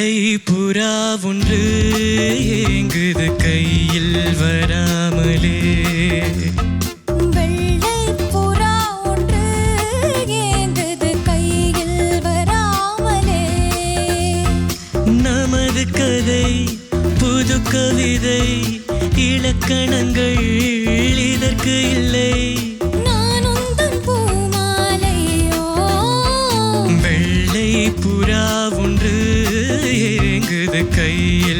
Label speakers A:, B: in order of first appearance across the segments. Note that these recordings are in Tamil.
A: வெள்ளை புறா ஒன்று ஏங்குது கையில் வராமலே.
B: கதை புது கவிதை இலக்கணங்கள் இதற்கு இல்லை.
A: el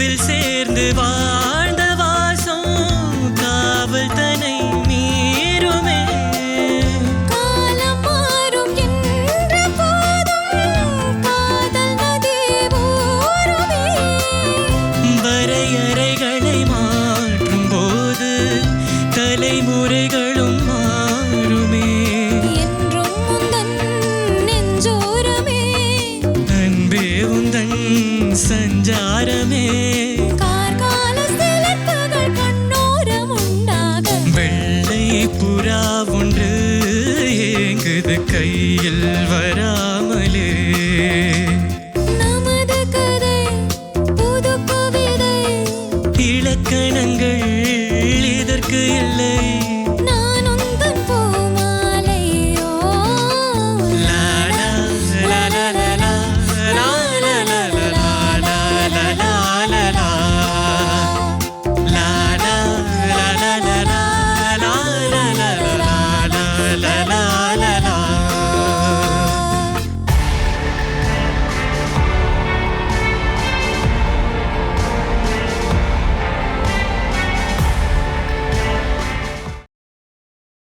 B: உறவில் சேர்ந்து வா. கையில் வரா